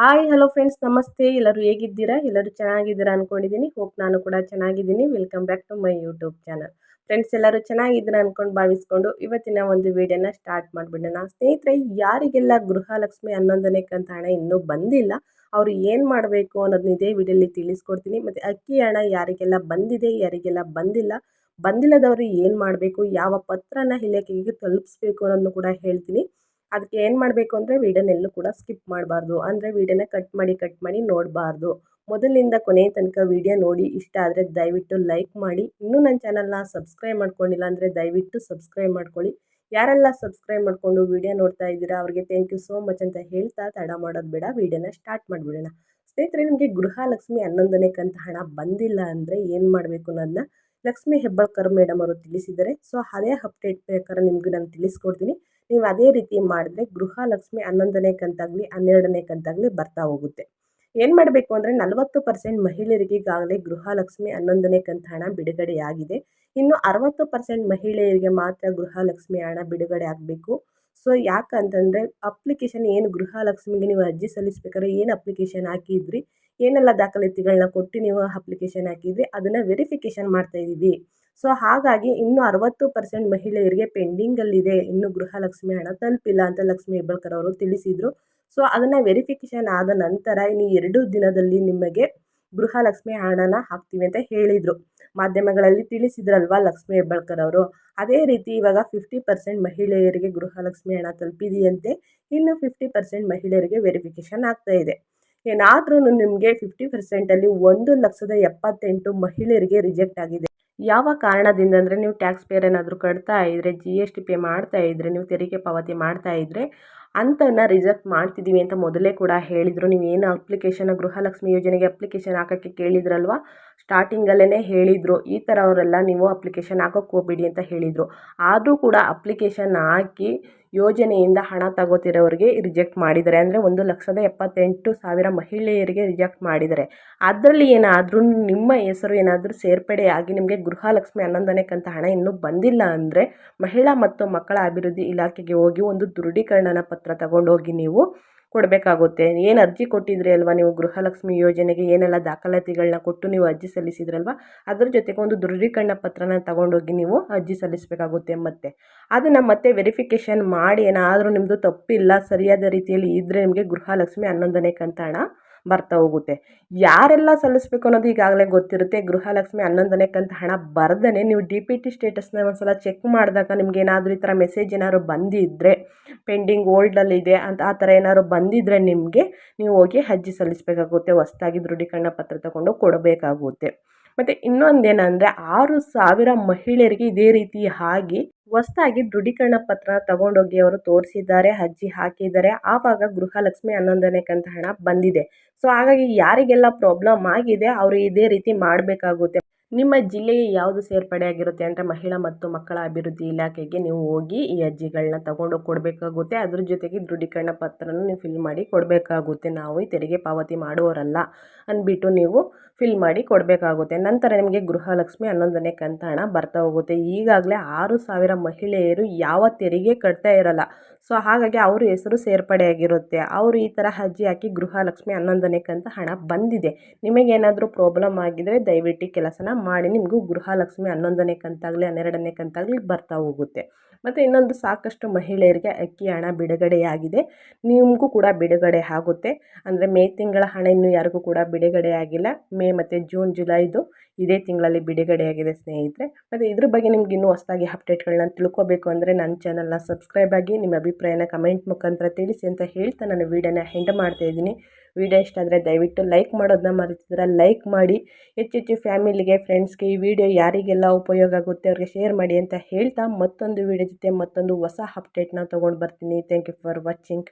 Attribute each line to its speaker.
Speaker 1: Hi hello friends ನಮಸ್ತೆ. ಎಲ್ಲರೂ ಹೇಗಿದ್ದೀರಾ? ಎಲ್ಲರೂ ಚೆನ್ನಾಗಿದ್ದೀರಾ ಅಂದ್ಕೊಂಡಿದ್ದೀನಿ ಹೋಪ್ ನಾನು ಕೂಡ ಚೆನ್ನಾಗಿದ್ದೀನಿ. Welcome back to my YouTube channel friends ಎಲ್ಲರೂ ಚೆನ್ನಾಗಿದ್ದೀರಾ ಅಂದ್ಕೊಂಡು ಭಾವಿಸ್ಕೊಂಡು ಇವತ್ತಿನ ಒಂದು ವಿಡಿಯೋನ ಸ್ಟಾರ್ಟ್ ಮಾಡಿಬಿಡೋಣ. ಸ್ನೇಹಿತರೆ, ಯಾರಿಗೆಲ್ಲ ಗೃಹಲಕ್ಷ್ಮಿ ಹನ್ನೊಂದನೇ ಕಂತ ಹಣ ಇನ್ನೂ ಬಂದಿಲ್ಲ, ಅವರು ಏನು ಮಾಡಬೇಕು ಅನ್ನೋದನ್ನ ಇದೇ ವಿಡಿಯೋಲಿ ತಿಳಿಸ್ಕೊಡ್ತೀನಿ. ಮತ್ತು ಅಕ್ಕಿ ಹಣ ಯಾರಿಗೆಲ್ಲ ಬಂದಿದೆ, ಯಾರಿಗೆಲ್ಲ ಬಂದಿಲ್ಲ, ಬಂದಿಲ್ಲದವರು ಏನು ಮಾಡಬೇಕು, ಯಾವ ಪತ್ರನ ಇಲಾಖೆಗೆ ತಲುಪಿಸ್ಬೇಕು ಅನ್ನೋದನ್ನು ಕೂಡ ಹೇಳ್ತೀನಿ. ಅದಕ್ಕೆ ಏನು ಮಾಡಬೇಕು ಅಂದರೆ ವೀಡಿಯೋನೆಲ್ಲೂ ಕೂಡ ಸ್ಕಿಪ್ ಮಾಡಬಾರ್ದು. ಅಂದರೆ ವೀಡಿಯೋನ ಕಟ್ ಮಾಡಿ ಕಟ್ ಮಾಡಿ ನೋಡಬಾರ್ದು. ಮೊದಲಿಂದ ಕೊನೆಯ ತನಕ ವೀಡಿಯೋ ನೋಡಿ ಇಷ್ಟ ಆದರೆ ದಯವಿಟ್ಟು ಲೈಕ್ ಮಾಡಿ. ಇನ್ನೂ ನನ್ನ ಚಾನಲ್ನ ಸಬ್ಸ್ಕ್ರೈಬ್ ಮಾಡ್ಕೊಂಡಿಲ್ಲ ಅಂದರೆ ದಯವಿಟ್ಟು ಸಬ್ಸ್ಕ್ರೈಬ್ ಮಾಡ್ಕೊಳ್ಳಿ. ಯಾರೆಲ್ಲ ಸಬ್ಸ್ಕ್ರೈಬ್ ಮಾಡಿಕೊಂಡು ವಿಡಿಯೋ ನೋಡ್ತಾ ಇದ್ದೀರಾ, ಅವರಿಗೆ ಥ್ಯಾಂಕ್ ಯು ಸೋ ಮಚ್ ಅಂತ ಹೇಳ್ತಾ ತಡ ಮಾಡೋದು ಬೇಡ, ವೀಡಿಯೋನ ಸ್ಟಾರ್ಟ್ ಮಾಡಿಬಿಡೋಣ. ಸ್ನೇಹಿತರೆ, ನಿಮಗೆ ಗೃಹಲಕ್ಷ್ಮಿ ಹನ್ನೊಂದನೇ ಕಂತ ಹಣ ಬಂದಿಲ್ಲ ಅಂದರೆ ಏನು ಮಾಡಬೇಕು ಅನ್ನೋದನ್ನ ಲಕ್ಷ್ಮಿ ಹೆಬ್ಬಾಳ್ಕರ್ ಮೇಡಮ್ ಅವರು ತಿಳಿಸಿದ್ದಾರೆ. ಸೊ ಅದೇ ಅಪ್ಡೇಟ್ ಪ್ರಕಾರ ನಿಮಗೆ ನಾನು ತಿಳಿಸ್ಕೊಡ್ತೀನಿ. ನೀವು ಅದೇ ರೀತಿ ಮಾಡಿದ್ರೆ ಗೃಹಲಕ್ಷ್ಮಿ ಹನ್ನೊಂದನೇ ಕಂತಾಗಲಿ, ಹನ್ನೆರಡನೇ ಕಂತಾಗಲಿ ಬರ್ತಾ ಹೋಗುತ್ತೆ. ಏನು ಮಾಡಬೇಕು ಅಂದರೆ ನಲವತ್ತು ಪರ್ಸೆಂಟ್ ಮಹಿಳೆಯರಿಗೆ ಈಗಾಗಲೇ ಗೃಹಲಕ್ಷ್ಮಿ ಹನ್ನೊಂದನೇ ಕಂತ ಹಣ ಬಿಡುಗಡೆಯಾಗಿದೆ ಇನ್ನು ಅರವತ್ತು ಪರ್ಸೆಂಟ್ ಮಹಿಳೆಯರಿಗೆ ಮಾತ್ರ ಗೃಹಲಕ್ಷ್ಮಿ ಹಣ ಬಿಡುಗಡೆ ಆಗಬೇಕು. ಸೊ ಯಾಕಂತಂದರೆ ಅಪ್ಲಿಕೇಶನ್ ಏನು ಗೃಹಲಕ್ಷ್ಮಿಗೆ ನೀವು ಅರ್ಜಿ ಸಲ್ಲಿಸ್ಬೇಕಾದ್ರೆ ಏನು ಅಪ್ಲಿಕೇಶನ್ ಹಾಕಿದ್ರಿ, ಏನೆಲ್ಲ ದಾಖಲಾತಿಗಳನ್ನ ಕೊಟ್ಟು ನೀವು ಅಪ್ಲಿಕೇಶನ್ ಹಾಕಿದ್ರಿ, ಅದನ್ನು ವೆರಿಫಿಕೇಷನ್ ಮಾಡ್ತಾಯಿದ್ದೀವಿ ಸೊ ಹಾಗಾಗಿ ಇನ್ನೂ ಅರವತ್ತು ಪರ್ಸೆಂಟ್ ಮಹಿಳೆಯರಿಗೆ ಪೆಂಡಿಂಗಲ್ಲಿದೆ. ಇನ್ನೂ ಗೃಹಲಕ್ಷ್ಮಿ ಹಣ ತಲುಪಿಲ್ಲ ಅಂತ ಲಕ್ಷ್ಮಿ ಹೆಬ್ಬಾಳ್ಕರ್ ಅವರು ತಿಳಿಸಿದರು. ಸೊ ಅದನ್ನು ವೆರಿಫಿಕೇಷನ್ ಆದ ನಂತರ ಇನ್ನು ಎರಡು ದಿನದಲ್ಲಿ ನಿಮಗೆ ಗೃಹಲಕ್ಷ್ಮಿ ಹಣನ ಹಾಕ್ತೀವಿ ಅಂತ ಹೇಳಿದರು. ಮಾಧ್ಯಮಗಳಲ್ಲಿ ತಿಳಿಸಿದ್ರಲ್ವಾ ಲಕ್ಷ್ಮಿ ಹೆಬ್ಬಾಳ್ಕರ್ ಅವರು? ಅದೇ ರೀತಿ ಇವಾಗ ಫಿಫ್ಟಿ ಪರ್ಸೆಂಟ್ ಮಹಿಳೆಯರಿಗೆ ಗೃಹಲಕ್ಷ್ಮಿ ಹಣ ತಲುಪಿದೆಯಂತೆ ಇನ್ನು ಫಿಫ್ಟಿ ಪರ್ಸೆಂಟ್ ಮಹಿಳೆಯರಿಗೆ ವೆರಿಫಿಕೇಷನ್ ಆಗ್ತಾ ಇದೆ. ಏನಾದ್ರೂ ನಿಮಗೆ ಫಿಫ್ಟಿ ಪರ್ಸೆಂಟಲ್ಲಿ ಒಂದು ಲಕ್ಷದ ಎಪ್ಪತ್ತೆಂಟು ಮಹಿಳೆಯರಿಗೆ ರಿಜೆಕ್ಟ್ ಆಗಿದೆ. ಯಾವ ಕಾರಣದಿಂದ ಅಂದರೆ ನೀವು ಟ್ಯಾಕ್ಸ್ ಪೇರ್ ಏನಾದರೂ ಕಟ್ತಾ ಇದ್ದರೆ ಜಿ ಎಸ್ ಟಿ ಪೇ ಮಾಡ್ತಾ ಇದ್ದರೆ ನೀವು ತೆರಿಗೆ ಪಾವತಿ ಮಾಡ್ತಾ ಇದ್ದರೆ ಅಂಥವನ್ನ ರಿಜೆಕ್ಟ್ ಮಾಡ್ತಿದ್ದೀವಿ ಅಂತ ಮೊದಲೇ ಕೂಡ ಹೇಳಿದರು. ನೀವು ಏನು ಅಪ್ಲಿಕೇಶನ್ ಗೃಹಲಕ್ಷ್ಮಿ ಯೋಜನೆಗೆ ಅಪ್ಲಿಕೇಶನ್ ಹಾಕೋಕ್ಕೆ ಕೇಳಿದ್ರಲ್ವ? ಸ್ಟಾರ್ಟಿಂಗಲ್ಲೇ ಹೇಳಿದರು. ಈ ಥರ ಅವರೆಲ್ಲ ನೀವು ಅಪ್ಲಿಕೇಶನ್ ಹಾಕೋಕ್ಕೆ ಹೋಗ್ಬೇಡಿ ಅಂತ ಹೇಳಿದರು. ಆದರೂ ಕೂಡ ಅಪ್ಲಿಕೇಶನ್ ಹಾಕಿ ಯೋಜನೆಯಿಂದ ಹಣ ತಗೋತಿರೋರಿಗೆ ರಿಜೆಕ್ಟ್ ಮಾಡಿದ್ದಾರೆ. ಅಂದರೆ ಒಂದು ಲಕ್ಷದ ಎಪ್ಪತ್ತೆಂಟು ಸಾವಿರ ಮಹಿಳೆಯರಿಗೆ ರಿಜೆಕ್ಟ್ ಮಾಡಿದ್ದಾರೆ. ಅದರಲ್ಲಿ ಏನಾದರೂ ನಿಮ್ಮ ಹೆಸರು ಏನಾದರೂ ಸೇರ್ಪಡೆಯಾಗಿ ನಿಮಗೆ ಗೃಹಲಕ್ಷ್ಮಿ ಹನ್ನೊಂದನೇ ಕಂತ ಹಣ ಇನ್ನೂ ಬಂದಿಲ್ಲ ಅಂದರೆ ಮಹಿಳಾ ಮತ್ತು ಮಕ್ಕಳ ಅಭಿವೃದ್ಧಿ ಇಲಾಖೆಗೆ ಹೋಗಿ ಒಂದು ದೃಢೀಕರಣನ ಪತ್ರ ತಗೊಂಡೋಗಿ ನೀವು ಕೊಡಬೇಕಾಗುತ್ತೆ. ಏನು ಅರ್ಜಿ ಕೊಟ್ಟಿದ್ರಿ ಅಲ್ವಾ ನೀವು ಗೃಹಲಕ್ಷ್ಮಿ ಯೋಜನೆಗೆ? ಏನೆಲ್ಲ ದಾಖಲಾತಿಗಳನ್ನ ಕೊಟ್ಟು ನೀವು ಅರ್ಜಿ ಸಲ್ಲಿಸಿದ್ರಲ್ವ? ಅದ್ರ ಜೊತೆಗೆ ಒಂದು ದೃಢೀಕರಣ ಪತ್ರನ ತಗೊಂಡೋಗಿ ನೀವು ಅರ್ಜಿ ಸಲ್ಲಿಸಬೇಕಾಗುತ್ತೆ ಮತ್ತೆ. ಅದನ್ನು ಮತ್ತೆ ವೆರಿಫಿಕೇಷನ್ ಮಾಡಿ ಏನಾದರೂ ನಿಮ್ಮದು ತಪ್ಪಿಲ್ಲ, ಸರಿಯಾದ ರೀತಿಯಲ್ಲಿ ಇದ್ದರೆ ನಿಮಗೆ ಗೃಹಲಕ್ಷ್ಮಿ ಹನ್ನೊಂದನೇ ಕಂತ ಹಣ ಬರ್ತಾ ಹೋಗುತ್ತೆ. ಯಾರೆಲ್ಲ ಸಲ್ಲಿಸ್ಬೇಕು ಅನ್ನೋದು ಈಗಾಗಲೇ ಗೊತ್ತಿರುತ್ತೆ. ಗೃಹಲಕ್ಷ್ಮಿ ಹನ್ನೊಂದನೇ ಕಂತ ಹಣ ಬರ್ದೇ ನೀವು ಡಿ ಪಿ ಟಿ ಸ್ಟೇಟಸ್ನ ಒಂದ್ಸಲ ಚೆಕ್ ಮಾಡಿದಾಗ ನಿಮ್ಗೆ ಏನಾದರೂ ಈ ಥರ ಮೆಸೇಜ್ ಏನಾದ್ರು ಬಂದಿದ್ದರೆ ಪೆಂಡಿಂಗ್ ಓಲ್ಡಲ್ಲಿದೆ ಅಂತ ಆ ಥರ ಏನಾದ್ರು ಬಂದಿದ್ದರೆ ನಿಮಗೆ ನೀವು ಹೋಗಿ ಅರ್ಜಿ ಸಲ್ಲಿಸಬೇಕಾಗುತ್ತೆ. ಹೊಸ್ದಾಗಿ ದೃಢೀಕರಣ ಪತ್ರ ತಗೊಂಡು ಕೊಡಬೇಕಾಗುತ್ತೆ. ಮತ್ತು ಇನ್ನೊಂದೇನೆಂದರೆ ಆರು ಸಾವಿರ ಮಹಿಳೆಯರಿಗೆ ಇದೇ ರೀತಿ ಆಗಿ ಹೊಸ್ದಾಗಿ ದೃಢೀಕರಣ ಪತ್ರ ತಗೊಂಡೋಗಿ ಅವರು ತೋರಿಸಿದ್ದಾರೆ, ಅರ್ಜಿ ಹಾಕಿದ್ದಾರೆ. ಆವಾಗ ಗೃಹಲಕ್ಷ್ಮಿ ಹನ್ನೊಂದನೇ ಕಂತ ಹಣ ಬಂದಿದೆ. ಸೊ, ಹಾಗಾಗಿ ಯಾರಿಗೆಲ್ಲ ಪ್ರಾಬ್ಲಮ್ ಆಗಿದೆ, ಅವರು ಇದೇ ರೀತಿ ಮಾಡಬೇಕಾಗುತ್ತೆ. ನಿಮ್ಮ ಜಿಲ್ಲೆಗೆ ಯಾವುದು ಸೇರ್ಪಡೆಯಾಗಿರುತ್ತೆ ಅಂದರೆ ಮಹಿಳಾ ಮತ್ತು ಮಕ್ಕಳ ಅಭಿವೃದ್ಧಿ ಇಲಾಖೆಗೆ ನೀವು ಹೋಗಿ ಈ ಅರ್ಜಿಗಳನ್ನ ತಗೊಂಡೋಗಿ ಕೊಡಬೇಕಾಗುತ್ತೆ. ಅದ್ರ ಜೊತೆಗೆ ದೃಢೀಕರಣ ಪತ್ರನೂ ನೀವು ಫಿಲ್ ಮಾಡಿ ಕೊಡಬೇಕಾಗುತ್ತೆ. ನಾವು ಈ ತೆರಿಗೆ ಪಾವತಿ ಮಾಡುವವರಲ್ಲ ಅಂದ್ಬಿಟ್ಟು ನೀವು ಫಿಲ್ ಮಾಡಿ ಕೊಡಬೇಕಾಗುತ್ತೆ. ನಂತರ ನಿಮಗೆ ಗೃಹಲಕ್ಷ್ಮಿ ಹನ್ನೊಂದನೇ ಕಂತ ಹಣ ಬರ್ತಾ ಹೋಗುತ್ತೆ. ಈಗಾಗಲೇ ಆರು ಸಾವಿರ ಮಹಿಳೆಯರು ಯಾವ ತೆರಿಗೆ ಕಟ್ತಾ ಇರಲ್ಲ. ಸೊ ಹಾಗಾಗಿ ಅವ್ರ ಹೆಸರು ಸೇರ್ಪಡೆಯಾಗಿರುತ್ತೆ ಅವರು ಈ ಥರ ಅರ್ಜಿ ಹಾಕಿ ಗೃಹಲಕ್ಷ್ಮಿ ಹನ್ನೊಂದನೇ ಕಂತ ಹಣ ಬಂದಿದೆ. ನಿಮಗೇನಾದರೂ ಪ್ರಾಬ್ಲಮ್ ಆಗಿದ್ದರೆ ದಯವಿಟ್ಟು ಕೆಲಸನ ಮಾಡಿ. ನಿಮಗೂ ಗೃಹಲಕ್ಷ್ಮಿ ಹನ್ನೊಂದನೇ ಕಂತಾಗಲಿ ಹನ್ನೆರಡನೇ ಕಂತಾಗಲಿ ಬರ್ತಾ ಹೋಗುತ್ತೆ. ಮತ್ತು ಇನ್ನೊಂದು ಸಾಕಷ್ಟು ಮಹಿಳೆಯರಿಗೆ ಅಕ್ಕಿ ಹಣ ಬಿಡುಗಡೆಯಾಗಿದೆ. ನಿಮಗೂ ಕೂಡ ಬಿಡುಗಡೆ ಆಗುತ್ತೆ. ಅಂದರೆ ಮೇ ತಿಂಗಳ ಹಣ ಇನ್ನೂ ಯಾರಿಗೂ ಕೂಡ ಬಿಡುಗಡೆ ಆಗಿಲ್ಲ. ಮೇ ಮತ್ತು ಜೂನ್, ಜುಲೈದು ಇದೇ ತಿಂಗಳಲ್ಲಿ ಬಿಡುಗಡೆಯಾಗಿದೆ ಸ್ನೇಹಿತರೆ. ಮತ್ತು ಇದ್ರ ಬಗ್ಗೆ ನಿಮ್ಗೆ ಇನ್ನೂ ಹೊಸದಾಗಿ ಅಪ್ಡೇಟ್ಗಳನ್ನ ತಿಳ್ಕೋಬೇಕು ಅಂದರೆ ನನ್ನ ಚಾನಲ್ನ ಸಬ್ಸ್ಕ್ರೈಬ್ ಆಗಿ ನಿಮ್ಮ ಅಭಿಪ್ರಾಯನ ಕಮೆಂಟ್ ಮುಖಾಂತರ ತಿಳಿಸಿ ಅಂತ ಹೇಳ್ತಾ ನಾನು ವೀಡಿಯೋನ ಹೆಂಡ್ ಮಾಡ್ತಾಯಿದ್ದೀನಿ ವಿಡಿಯೋ ಇಷ್ಟ ಆದರೆ ದಯವಿಟ್ಟು ಲೈಕ್ ಮಾಡೋದನ್ನ ಮರೆತಿದ್ರೆ ಲೈಕ್ ಮಾಡಿ. ಹೆಚ್ಚೆಚ್ಚು ಫ್ಯಾಮಿಲಿಗೆ, ಫ್ರೆಂಡ್ಸ್ಗೆ ಈ ವಿಡಿಯೋ ಯಾರಿಗೆಲ್ಲ ಉಪಯೋಗ ಆಗುತ್ತೆ ಅವ್ರಿಗೆ ಶೇರ್ ಮಾಡಿ ಅಂತ ಹೇಳ್ತಾ ಮತ್ತೊಂದು ವಿಡಿಯೋ ಜೊತೆ ಮತ್ತೊಂದು ಹೊಸ ಅಪ್ಡೇಟ್ನ ತೊಗೊಂಡು ಬರ್ತೀನಿ. Thank you for watching